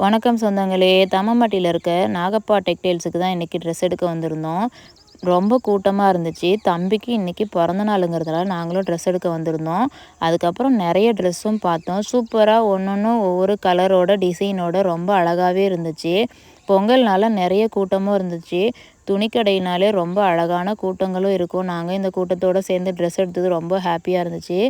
வணக்கம் சொந்தங்களே. தமமட்டியில் இருக்க நாகப்பா டெக்டைல்ஸுக்கு தான் இன்றைக்கி ட்ரெஸ் எடுக்க வந்திருந்தோம். ரொம்ப கூட்டமாக இருந்துச்சு. தம்பிக்கு இன்றைக்கி பிறந்த நாளுங்கிறதுனால நாங்களும் ட்ரெஸ் எடுக்க வந்திருந்தோம். அதுக்கப்புறம் நிறைய ட்ரெஸ்ஸும் பார்த்தோம். சூப்பராக ஒன்று ஒன்று ஒவ்வொரு கலரோட டிசைனோட ரொம்ப அழகாகவே இருந்துச்சு. பொங்கல்னால நிறைய கூட்டமும் இருந்துச்சு. துணிக்கடையினாலே ரொம்ப அழகான கூட்டங்களும் இருக்கும். நாங்கள் இந்த கூட்டத்தோடு சேர்ந்து ட்ரெஸ் எடுத்தது ரொம்ப ஹாப்பியாக இருந்துச்சு.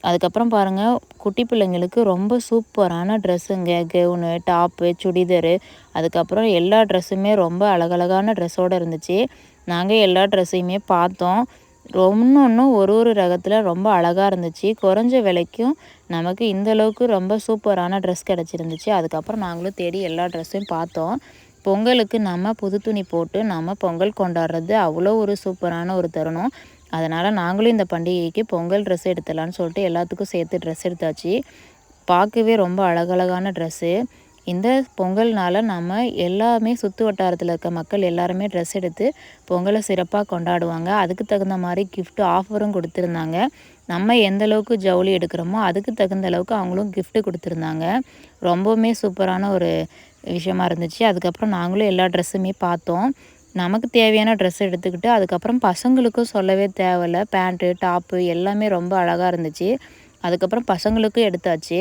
அதுக்கப்புறம் பாருங்கள் குட்டி பிள்ளைங்களுக்கு ரொம்ப சூப்பரான ட்ரெஸ்ஸுங்க கெவுனு டாப்பு சுடிதரு. அதுக்கப்புறம் எல்லா ட்ரெஸ்ஸுமே ரொம்ப அழகழகான ட்ரெஸ்ஸோடு இருந்துச்சு. நாங்கள் எல்லா ட்ரெஸ்ஸையுமே பார்த்தோம். ஒன்று ஒன்றும் ஒரு ஒரு ரகத்தில் ரொம்ப அழகாக இருந்துச்சு. குறைஞ்ச விலைக்கும் நமக்கு இந்தளவுக்கு ரொம்ப சூப்பரான ட்ரெஸ் கிடச்சிருந்துச்சு. அதுக்கப்புறம் நாங்களும் தேடி எல்லா ட்ரெஸ்ஸையும் பார்த்தோம். பொங்கலுக்கு நம்ம புது துணி போட்டு நம்ம பொங்கல் கொண்டாடுறது அவ்வளோ ஒரு சூப்பரான ஒரு தருணம். அதனால் நாங்களும் இந்த பண்டிகைக்கு பொங்கல் ட்ரெஸ் எடுத்துடலான்னு சொல்லிட்டு எல்லாத்துக்கும் சேர்த்து ட்ரெஸ் எடுத்தாச்சு. பார்க்கவே ரொம்ப அழகழகான ட்ரெஸ்ஸு இந்த பொங்கல்னால் நம்ம எல்லாமே சுற்று வட்டாரத்தில் இருக்க மக்கள் எல்லாருமே ட்ரெஸ் எடுத்து பொங்கலை சிறப்பாக கொண்டாடுவாங்க. அதுக்கு தகுந்த மாதிரி கிஃப்ட் ஆஃபரும் கொடுத்துருந்தாங்க. நம்ம எந்த அளவுக்கு ஜவுளி எடுக்கிறோமோ அதுக்கு தகுந்த அளவுக்கு அவங்களும் கிஃப்ட்டு கொடுத்துருந்தாங்க. ரொம்பவுமே சூப்பரான ஒரு விஷயமா இருந்துச்சு. அதுக்கப்புறம் நாங்களும் எல்லா ட்ரெஸ்ஸுமே பார்த்தோம். நமக்கு தேவையான ட்ரெஸ் எடுத்துக்கிட்டு அதுக்கப்புறம் பசங்களுக்கும் சொல்லவே தேவையில்ல. பேண்ட்டு டாப்பு எல்லாமே ரொம்ப அழகாக இருந்துச்சு. அதுக்கப்புறம் பசங்களுக்கும் எடுத்தாச்சு.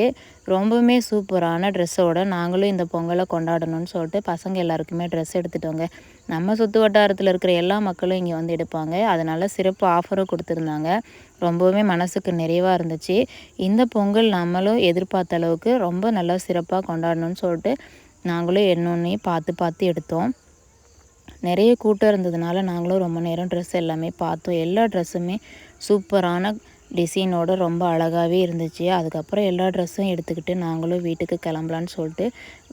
ரொம்பவுமே சூப்பரான ட்ரெஸ்ஸோடு நாங்களும் இந்த பொங்கலை கொண்டாடணும்னு சொல்லிட்டு பசங்க எல்லாருக்குமே ட்ரெஸ் எடுத்துட்டோங்க. நம்ம சுற்று வட்டாரத்தில் இருக்கிற எல்லா மக்களும் இங்கே வந்து எடுப்பாங்க. அதனால் சிறப்பு ஆஃபரும் கொடுத்துருந்தாங்க. ரொம்பவுமே மனசுக்கு நிறைவாக இருந்துச்சு. இந்த பொங்கல் நம்மளும் எதிர்பார்த்த அளவுக்கு ரொம்ப நல்லா சிறப்பாக கொண்டாடணும்னு சொல்லிட்டு நாங்களும் என்னொன்னையும் பார்த்து பார்த்து எடுத்தோம். நிறைய கூட்டம் இருந்ததுனால நாங்களும் ரொம்ப நேரம் ட்ரெஸ் எல்லாமே பார்த்தோம். எல்லா ட்ரெஸ்ஸுமே சூப்பரான டிசைனோடு ரொம்ப அழகாகவே இருந்துச்சு. அதுக்கப்புறம் எல்லா ட்ரெஸ்ஸும் எடுத்துக்கிட்டு நாங்களும் வீட்டுக்கு கிளம்பலான்னு சொல்லிட்டு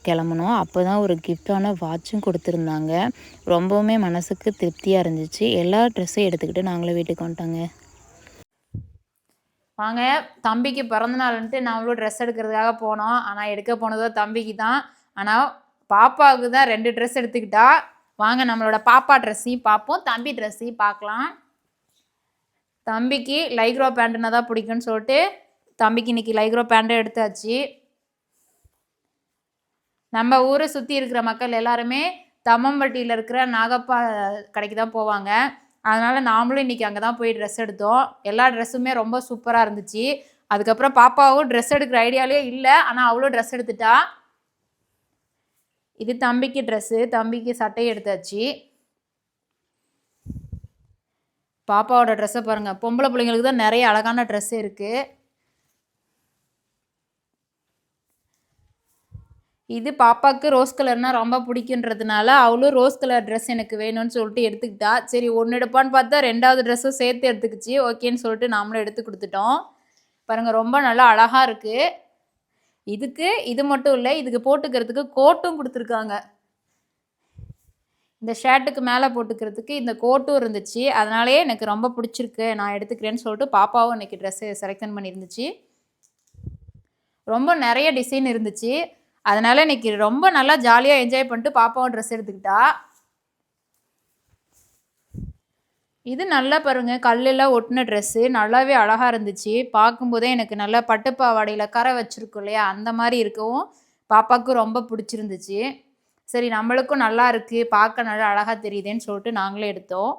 கிளம்புனோம். அப்போ தான் ஒரு கிஃப்டான வாட்சும் கொடுத்துருந்தாங்க. ரொம்பவுமே மனசுக்கு திருப்தியாக இருந்துச்சு. எல்லா ட்ரெஸ்ஸும் எடுத்துக்கிட்டு நாங்களும் வீட்டுக்கு வந்துட்டோங்க. வாங்க தம்பிக்கு பிறந்த நாள்ன்ட்டு நாங்களும் ட்ரெஸ் எடுக்கிறதுக்காக போனோம். ஆனால் எடுக்க போனதோ தம்பிக்கு தான் ஆனால் பாப்பாவுக்கு தான் ரெண்டு ட்ரெஸ் எடுத்துக்கிட்டா வாங்க நம்மளோட பாப்பா ட்ரெஸ்ஸையும் பார்ப்போம் தம்பி ட்ரெஸ்ஸையும் பார்க்கலாம் தம்பிக்கு லைக்ரோ பேண்ட்டுனா தான் பிடிக்கும்னு சொல்லிட்டு தம்பிக்கு இன்றைக்கி லைக்ரோ பேண்ட்டு எடுத்தாச்சு. நம்ம ஊரை சுற்றி இருக்கிற மக்கள் எல்லாருமே தம்மம்பட்டியில் இருக்கிற நாகப்பா கடைக்கு தான் போவாங்க. அதனால் நாமளும் இன்றைக்கி அங்கே தான் போய் ட்ரெஸ் எடுத்தோம். எல்லா ட்ரெஸ்ஸுமே ரொம்ப சூப்பராக இருந்துச்சு. அதுக்கப்புறம் பாப்பாவும் ட்ரெஸ் எடுக்கிற ஐடியாலே இல்லை. ஆனால் அவ்வளோ ட்ரெஸ் எடுத்துட்டா. இது தம்பிக்கு ட்ரெஸ்ஸு தம்பிக்கு சட்டை எடுத்தாச்சு. பாப்பாவோட ட்ரெஸ்ஸை பாருங்கள் பொம்பளை பிள்ளைங்களுக்கு தான் நிறைய அழகான ட்ரெஸ் இருக்குது இது பாப்பாவுக்கு ரோஸ் கலர்னால் ரொம்ப பிடிக்குன்றதுனால அவளும் ரோஸ் கலர் ட்ரெஸ் எனக்கு வேணும்னு சொல்லிட்டு எடுத்துக்கிட்டா. சரி ஒன்று எடுப்பான்னு பார்த்தா ரெண்டாவது ட்ரெஸ்ஸும் சேர்த்து எடுத்துக்கிச்சு. ஓகேன்னு சொல்லிட்டு நாமளும் எடுத்து கொடுத்துட்டோம். பாருங்கள் ரொம்ப நல்லா அழகாக இருக்குது இதுக்கு இது மட்டும் இல்லை இதுக்கு போட்டுக்கிறதுக்கு கோட்டும் கொடுத்துருக்காங்க. இந்த ஷர்ட்டுக்கு மேலே போட்டுக்கிறதுக்கு இந்த கோட்டும் இருந்துச்சு. அதனாலே எனக்கு ரொம்ப பிடிச்சிருக்கு. நான் எடுத்துக்கிறேன்னு சொல்லிட்டு பாப்பாவும் இன்றைக்கி ட்ரெஸ்ஸு செலெக்ஷன் பண்ணியிருந்துச்சு ரொம்ப நிறைய டிசைன் இருந்துச்சு. அதனால் இன்றைக்கி ரொம்ப நல்லா ஜாலியாக என்ஜாய் பண்ணிட்டு பாப்பாவும் ட்ரெஸ் எடுத்துக்கிட்டா. இது நல்லா பாருங்கள் கல்லெல்லாம் ஒட்டின ட்ரெஸ்ஸு நல்லாவே அழகாக இருந்துச்சு. பார்க்கும்போதே எனக்கு நல்லா பட்டுப்பாவாடையில் கரை வச்சுருக்கோம் இல்லையா? அந்த மாதிரி இருக்கவும் பாப்பாவுக்கும் ரொம்ப பிடிச்சிருந்துச்சு. சரி நம்மளுக்கும் நல்லா இருக்குது பார்க்க நல்லா அழகாக தெரியுதுன்னு சொல்லிட்டு நாங்களே எடுத்தோம்.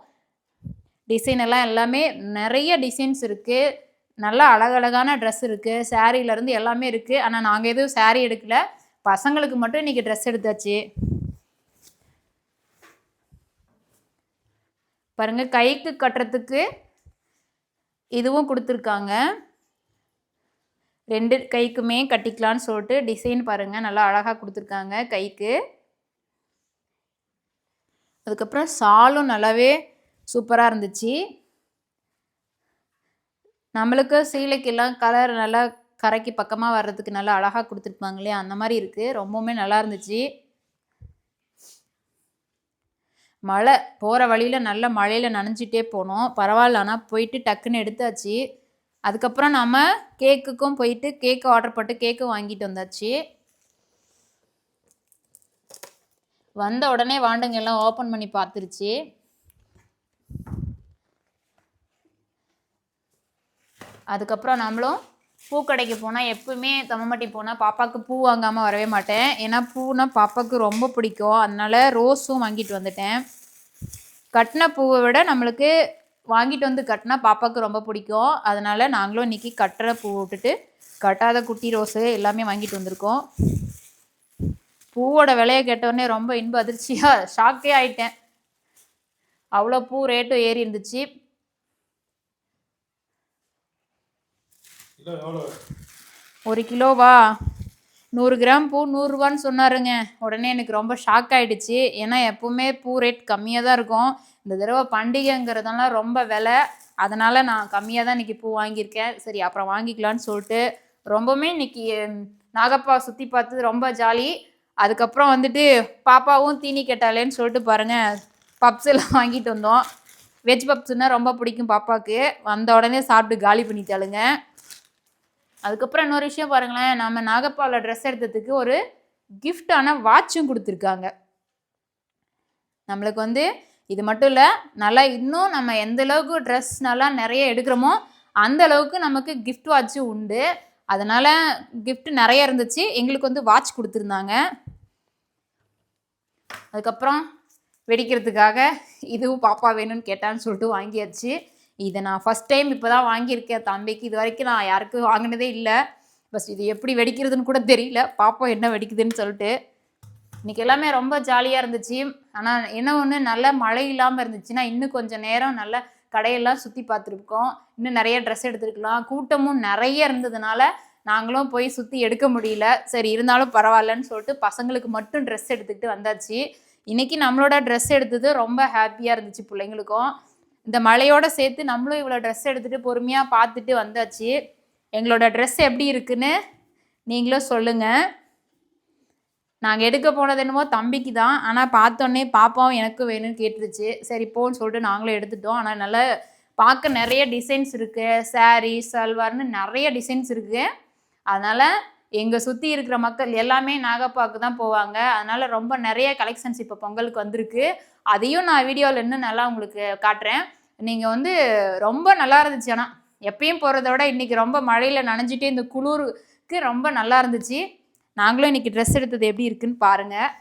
டிசைன் எல்லாம் எல்லாமே நிறைய டிசைன்ஸ் இருக்குது நல்லா அழகழகான ட்ரெஸ் இருக்குது சேரீலேருந்து எல்லாமே இருக்குது ஆனால் நாங்கள் எதுவும் சேரீ எடுக்கல. பசங்களுக்கு மட்டும் இன்றைக்கி ட்ரெஸ் எடுத்தாச்சு. பாருங்கள் கைக்கு கட்டுறதுக்கு இதுவும் கொடுத்துருக்காங்க. ரெண்டு கைக்குமே கட்டிக்கலான்னு சொல்லிட்டு டிசைன் பாருங்கள் நல்லா அழகாக கொடுத்துருக்காங்க கைக்கு. அதுக்கப்புறம் சாலும் நல்லாவே சூப்பராக இருந்துச்சு. நம்மளுக்கு சீலைக்கெல்லாம் கலர் நல்லா கரைக்கு பக்கமாக வர்றதுக்கு நல்லா அழகாக கொடுத்துருப்பாங்களே அந்த மாதிரி இருக்குது ரொம்பவுமே நல்லா இருந்துச்சு. மழை போகிற வழியில் நல்ல மழையில் நனைஞ்சிட்டே போனோம். பரவாயில்ல. ஆனால் போயிட்டு டக்குன்னு எடுத்தாச்சு. அதுக்கப்புறம் நம்ம கேக்குக்கும் போயிட்டு கேக்கு ஆர்டர் போட்டு கேக்கு வாங்கிட்டு வந்தாச்சு. வந்த உடனே வாண்டுங்க எல்லாம் ஓப்பன் பண்ணி பார்த்துருச்சு. அதுக்கப்புறம் நம்மளும் பூக்கடைக்கு போனால் எப்பவுமே தம்மம்பட்டி போனால் பாப்பாவுக்கு பூ வாங்காமல் வரவே மாட்டேன். ஏன்னா பூனா பாப்பாவுக்கு ரொம்ப பிடிக்கும். அதனால ரோஸும் வாங்கிட்டு வந்துட்டேன். கட்டின பூவை விட நம்மளுக்கு வாங்கிட்டு வந்து கட்டினா பாப்பாவுக்கு ரொம்ப பிடிக்கும். அதனால் நாங்களும் இன்னைக்கு கட்டுற பூ விட்டுட்டு கட்டாத குட்டி ரோஸு எல்லாமே வாங்கிட்டு வந்திருக்கோம். பூவோட விலையை கேட்டோடனே ரொம்ப இன்ப அதிர்ச்சியாக ஷாக்கே ஆயிட்டேன். அவ்வளோ பூ ரேட்டும் ஏறி இருந்துச்சு கிலோ எவ்வளோ ஒரு கிலோவா? நூறு கிராம் பூ நூறுரூவான்னு சொன்னாருங்க. உடனே எனக்கு ரொம்ப ஷாக் ஆகிடுச்சி ஏன்னா எப்போவுமே பூ ரேட் கம்மியாக தான் இருக்கும். இந்த தடவை பண்டிகைங்கிறதெல்லாம் ரொம்ப விலை. அதனால் நான் கம்மியாக தான் இன்றைக்கி பூ வாங்கியிருக்கேன். சரி அப்புறம் வாங்கிக்கலான்னு சொல்லிட்டு ரொம்பவுமே இன்னைக்கு நாகப்பா சுற்றி பார்த்தது ரொம்ப ஜாலி அதுக்கப்புறம் வந்துட்டு பாப்பாவும் தீனி கேட்டாலேன்னு சொல்லிட்டு பாருங்கள் பப்ஸ் எல்லாம் வாங்கிட்டு வந்தோம். வெஜ் பப்ஸ்னால் ரொம்ப பிடிக்கும் பாப்பாவுக்கு வந்த உடனே சாப்பிட்டு காலி பண்ணிட்டாளுங்க. அதுக்கப்புறம் இன்னொரு விஷயம் பாருங்களேன் நம்ம நாகப்பாவில் ட்ரெஸ் எடுத்ததுக்கு ஒரு கிஃப்டான வாட்சும் கொடுத்துருக்காங்க. நம்மளுக்கு வந்து இது மட்டும் இல்லை நல்லா இன்னும் நம்ம எந்த அளவுக்கு ட்ரெஸ் நல்லா நிறைய எடுக்கிறோமோ அந்த அளவுக்கு நமக்கு கிஃப்ட் வாட்சும் உண்டு. அதனால் கிஃப்ட் நிறைய இருந்துச்சு. எங்களுக்கு வந்து வாட்ச் கொடுத்துருந்தாங்க. அதுக்கப்புறம் வெடிக்கிறதுக்காக இதுவும் பாப்பா வேணும்னு கேட்டான்னு சொல்லிட்டு வாங்கியாச்சு. இதை நான் ஃபஸ்ட் டைம் இப்போ தான் வாங்கியிருக்கேன். தம்பிக்கு இது வரைக்கும் நான் யாருக்கும் வாங்கினதே இல்லை. பஸ் இது எப்படி வெடிக்கிறதுன்னு கூட தெரியல. பாப்போம் என்ன வெடிக்குதுன்னு சொல்லிட்டு. இன்றைக்கி எல்லாமே ரொம்ப ஜாலியாக இருந்துச்சு. ஆனால் என்ன ஒன்று நல்ல மழை இல்லாமல் இருந்துச்சுன்னா இன்னும் கொஞ்சம் நேரம் நல்ல கடையெல்லாம் சுற்றி பார்த்துருக்கோம் இன்னும் நிறைய ட்ரெஸ் எடுத்துருக்கலாம். கூட்டமும் நிறைய இருந்ததுனால நாங்களும் போய் சுற்றி எடுக்க முடியல. சரி இருந்தாலும் பரவாயில்லன்னு சொல்லிட்டு பசங்களுக்கு மட்டும் ட்ரெஸ் எடுத்துக்கிட்டு வந்தாச்சு. இன்றைக்கி நம்மளோட ட்ரெஸ் எடுத்தது ரொம்ப ஹாப்பியாக இருந்துச்சு பிள்ளைங்களுக்கும். இந்த மழையோட சேர்த்து நம்மளும் இவ்வளோ ட்ரெஸ் எடுத்துகிட்டு பொறுமையாக பார்த்துட்டு வந்தாச்சு. எங்களோட ட்ரெஸ் எப்படி இருக்குன்னு நீங்களும் சொல்லுங்கள் நாங்கள் எடுக்க போனது என்னமோ தம்பிக்கு தான். ஆனால் பார்த்தோன்னே பாப்பாவும் எனக்கும் வேணும்னு கேட்டுருச்சு. சரி போன்னு சொல்லிட்டு நாங்களும் எடுத்துட்டோம். ஆனால் நல்லா பார்க்க நிறைய டிசைன்ஸ் இருக்குது சாரீ சல்வார்னு நிறைய டிசைன்ஸ் இருக்குது அதனால் எங்கள் சுற்றி இருக்கிற மக்கள் எல்லாமே நாகப்பாக்கு தான் போவாங்க. அதனால் ரொம்ப நிறைய கலெக்ஷன்ஸ் இப்போ பொங்கலுக்கு வந்திருக்கு. அதையும் நான் வீடியோவில் இன்னும் நல்லா உங்களுக்கு காட்டுறேன். நீங்கள் வந்து ரொம்ப நல்லா இருந்துச்சு. ஆனால் எப்பயும் போகிறத விட இன்றைக்கி ரொம்ப மழையில் நனைஞ்சிட்டே இந்த குளிருக்கு ரொம்ப நல்லா இருந்துச்சு. நாங்களும் இன்றைக்கி ட்ரெஸ் எடுத்தது எப்படி இருக்குன்னு பாருங்கள்